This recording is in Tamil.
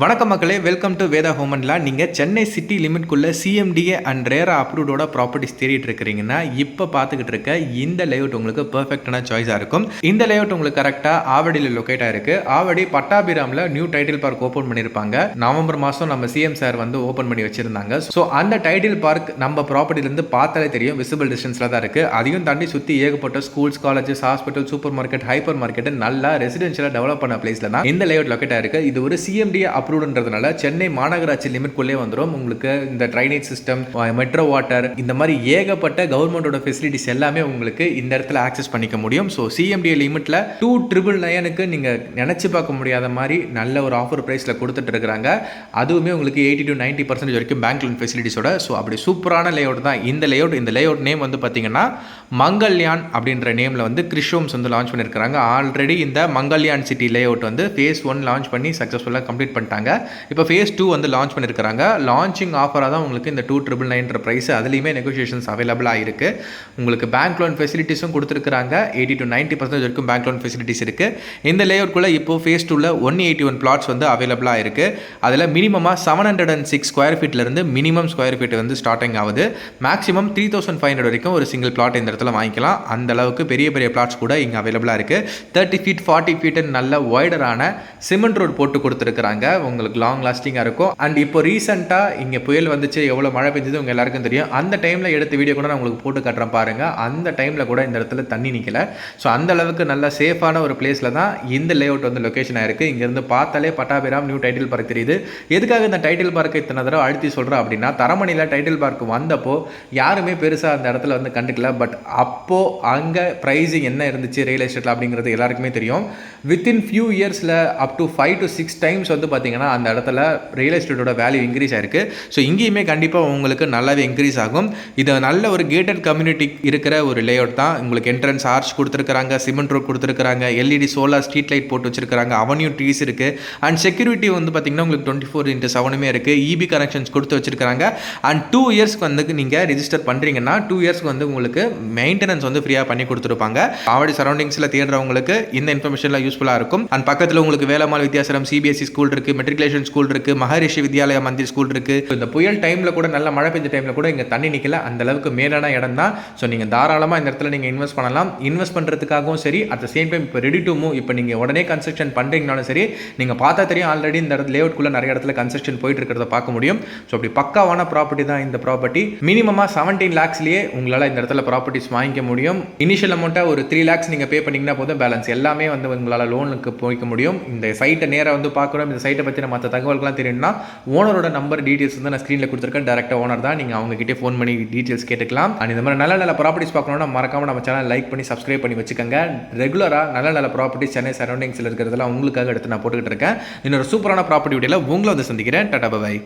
வணக்கம் மக்களே வெல்கம் டு வேதா ஹோமன்லா நீங்கள் சென்னை சிட்டி லிமிட்குள்ளே சிஎம்டிஏ அண்ட் ரேரா அப்ரூவ்டோட ப்ராப்பர்ட்டிஸ் தேடிட்டு இருக்கிறீங்கன்னா இப்போ பார்த்துக்கிட்டு இருக்க இந்த லேஅவுட் உங்களுக்கு பர்ஃபெக்டான சாய்ஸாக இருக்கும். இந்த லேஅவுட் உங்களுக்கு கரெக்டாக ஆவடியில் லொக்கேட் ஆயிருக்கு. ஆவடி பட்டாபிராமில் நியூ டைட்டில் பார்க் ஓப்பன் பண்ணியிருப்பாங்க. நவம்பர் மாதம் நம்ம சிஎம் சார் வந்து ஓப்பன் பண்ணி வச்சுருந்தாங்க. ஸோ அந்த டைட்டில் பார்க் நம்ம ப்ராப்பர்ட்டிலேருந்து பார்த்தாலே தெரியும். விசிபிள் டிஸ்டன்ஸில் தான் இருக்குது அதையும் தாண்டி சுற்றி ஏகப்பட்ட schools colleges hospital supermarket hypermarket நல்லா ரெசிடென்ஷியலாக டெவலப் பண்ண பிளேஸில் தான் இந்த லேஅவுட் லொக்கேட் ஆயிருக்கு. இது ஒரு சிஎம்டி அப்ரூவ்டுன்றதுனால சென்னை மாநகராட்சி லிமிட்குள்ளே வந்துடும் உங்களுக்கு இந்த ட்ரைனேஜ் சிஸ்டம் மெட்ரோ வாட்டர் இந்த மாதிரி ஏகப்பட்ட கவர்மெண்டோட ஃபெசிலிட்டிஸ் எல்லாமே உங்களுக்கு இந்த இடத்துல ஆக்சஸ் பண்ணிக்க முடியும். ஸோ சிஎம்டிஏ லிமிட்டில் டூ ட்ரிபிள் நயனுக்கு நீங்கள் நினச்சி பார்க்க முடியாத மாதிரி நல்ல ஒரு ஆஃபர் ப்ரைஸில் கொடுத்துட்டு இருக்கிறாங்க. அதுவுமே உங்களுக்கு எயிட்டி டு நைன்ட்டி பர்சன்டேஜ் வரைக்கும் பேங்க் லோன் ஃபெசிலிட்டிஸோட ஸோ அப்படி சூப்பரான லேஅவுட் தான். இந்த லேஅவுட் இந்த லேஅவுட் நேம் வந்து பார்த்தீங்கன்னா மங்கல்யான் அப்படின்ற நேமில் வந்து கிறிஷோம்ஸ் வந்து லான்ச் பண்ணியிருக்காங்க ஆல்ரெடி இந்த மங்கல்யான் சிட்டி லேஅவுட் வந்து ஃபேஸ் ஒன் லான்ச் பண்ணி சக்ஸஸ்ஃபுல்லாக கம்ப்ளீட் பண்ணிட்டாங்க. இப்போ ஃபேஸ் டூ வந்து லான்ச் பண்ணியிருக்காங்க லான்ச்சிங் ஆஃபராக தான் உங்களுக்கு இந்த டூ ட்ரிபிள் நைன்ற ப்ரைஸ் அதுலேயுமே நெகோசியேஷன்ஸ் அவைலபிளாக இருக்குது உங்களுக்கு பேங்க் லோன் ஃபெசிலிட்டிஸும் கொடுத்துருக்காங்க எயிட்டி டு நைன்ட்டி பர்சன்டேஜ் வரைக்கும் பேங்க் லோன் ஃபெசிலிட்டிஸ் இருக்குது இந்த லேஅவுட்குள்ளே இப்போ ஃபேஸ் டூவில் ஒன் எயிட்டி ஒன் பிளாட்ஸ் வந்து அவைலபிளாக இருக்குது அதில் மினிமமாக seven hundred and six square ஃபீட்லேருந்து minimum square feet வந்து ஸ்டார்டிங் ஆகுது. Maximum three thousand five hundred வரைக்கும் ஒரு சிங்கிள் பிளாட் இந்த இடத்துல வாங்கிக்கலாம். அந்த அளவுக்கு பெரிய பெரிய பிளாட்ஸ் கூட இங்கே அவைலபிளாக இருக்குது தேர்ட்டி ஃபீட் ஃபார்ட்டி ஃபீட்டு நல்ல ஒய்டரான சிமெண்ட் ரோடு போட்டு கொடுத்துருக்குறாங்க. உங்களுக்கு லாங் லாஸ்டிங்காக இருக்கும். அண்ட் இப்போ ரீசெண்டாக இங்கே புயல் வந்துச்சு எவ்வளோ மழை பெஞ்சது உங்கள் எல்லாருக்கும் தெரியும். அந்த டைமில் எடுத்த வீடியோ கூட நான் உங்களுக்கு போட்டு காட்டுறேன் பாருங்கள் அந்த டைமில் கூட இந்த இடத்துல தண்ணி நிற்கல ஸோ அந்த அளவுக்கு நல்ல சேஃபான ஒரு பிளேஸில் தான் இந்த லேஅவுட் வந்து லொக்கேஷன் ஆயிருக்கு. இங்கேருந்து பார்த்தாலே பட்டாபிராம் நியூ டைட்டில் பார்க் தெரியுது. எதுக்காக இந்த டைட்டில் பார்க்கை இத்தனை தடவை அழுத்தி சொல்கிறேன் அப்படின்னா தரமணியில் டைட்டில் பார்க் வந்தப்போ யாருமே பெருசாக அந்த இடத்துல வந்து கண்டுக்கல. பட் அப்போது அங்கே ப்ரைஸிங் என்ன இருந்துச்சு ரியல் எஸ்டேட்டில் அப்படிங்கிறது எல்லாருக்குமே தெரியும். வித்தின் ஃபியூ இயர்ஸில் up to five to six times வந்து பார்த்தீங்கன்னா அந்த இடத்துல ரியல் எஸ்டேட்டோட வேல்யூ இன்க்ரீஸ் ஆயிருக்கு. ஸோ இங்கேயுமே கண்டிப்பாக உங்களுக்கு நல்லாவே இன்க்ரீஸ் ஆகும். இது நல்ல ஒரு கேட்டட் கம்யூனிட்டி இருக்கிற ஒரு லேஅவுட் தான். உங்களுக்கு என்ட்ரன்ஸ் ஆர்ச் கொடுத்துருக்காங்க சிமெண்ட் ரோட் கொடுத்துருக்காங்க எல்இடி சோலார் ஸ்ட்ரீட் லைட் போட்டு வச்சிருக்காங்க அவனியூ ட்ரீஸ் இருக்குது அண்ட் செக்யூரிட்டி வந்து பார்த்தீங்கன்னா உங்களுக்கு டுவெண்ட்டி ஃபோர் இன்ட்டு செவனுமே இருக்குது இபி கனெக்ஷன்ஸ் கொடுத்து வச்சிருக்காங்க அண்ட் டூ இயர்ஸ்க்கு வந்து நீங்கள் ரிஜிஸ்டர் பண்ணுறீங்கன்னா டூ இயர்ஸ்க்கு வந்து உங்களுக்கு மெயின்டெனன்ஸ் வந்து ஃப்ரீயாக பண்ணி கொடுத்துருப்பாங்க. ஆவடி சரௌண்டிங்ஸில் தேடுறவங்களுக்கு இந்த இன்ஃபர்மேஷன்லாம் யூஸ்ஃபுல்லாக இருக்கும். அண்ட் பக்கத்தில் உங்களுக்கு வேலைமால் வித்தியாசரம் சிபிஎஸ்சி ஸ்கூல் இருக்குது மெட்ரிகுலேஷன் ஸ்கூல் இருக்குது மகரிஷி வித்யாலயா மந்திர் ஸ்கூல் இருக்குது இந்த புயல் டைமில் கூட நல்ல மழை பெஞ்ச டைமில் கூட இங்கே தண்ணி நிற்கல அந்த அளவுக்கு மேலான இடம் தான். ஸோ நீங்கள் தாராளமாக இந்த இடத்துல நீங்கள் இன்வெஸ்ட் பண்ணலாம். இன்வெஸ்ட் பண்ணுறதுக்காகவும் சரி அட் த சேம் டைம் இப்போ ரெடி டு மூவ் இப்போ நீங்கள் உடனே கன்ஸ்ட்ரக்ஷன் பண்ணுறீங்கனாலும் சரி நீங்கள் பார்த்தா தெரியும் ஆல்ரெடி இந்த இடத்துல லேஅவுட்குள்ளே நிறைய இடத்துல கன்ஸ்ட்ரக்ஷன் போயிட்டு இருக்கிறத பார்க்க முடியும். ஸோ அப்படி பக்காவான ப்ராப்பர்ட்டி தான் இந்த ப்ராப்பர்ட்டி மினிமமாக செவன்டீன் லேக்ஸ்லேயே உங்களால் இந்த இடத்துல ப்ராப்பர்ட்டிஸ் வாங்கிக்க முடியும். இனிஷியல் அமௌண்ட்டாக ஒரு த்ரீ லேக்ஸ் நீங்கள் பே பண்ணிங்கன்னா போதும். பேலன்ஸ் எல்லாமே வந்து உங்களால் லோனுக்கு போய்க்க முடியும். இந்த சைட்டை நேராக வந்து பார்க்கணும் இந்த சைட்டை பற்றின மற்ற தகவல்கள்லாம் தெரியும்னா ஓனரோட நம்பர் டீட்டெயில்ஸ் வந்து நான் ஸ்க்ரீனில் கொடுத்துருக்கேன். டேரெக்டாக ஓனர் தான். நீங்கள் அவங்ககிட்டே ஃபோன் பண்ணி டீட்டெயில்ஸ் கேட்டுக்கலாம். அண்ட் இந்த மாதிரி நல்ல நல்ல ப்ராப்பர்ட்டிஸ் பார்க்கணும்னா மறக்காம நம்ம சேனல் லைக் பண்ணி சப்ஸ்கிரைப் பண்ணி வச்சுக்கோங்க. ரெகுலராக நல்ல நல்ல ப்ராப்பர்ட்டிஸ் சென்னை சரௌண்டிங்ஸில் இருக்கிறதெல்லாம் உங்களுக்காக எடுத்து நான் போட்டுக்கிட்டு இருக்கேன். இன்னொரு சூப்பரான ப்ராப்பர்ட்டி வீடியோவில் உங்களை வந்து சந்திக்கிறேன். டாடா பாய்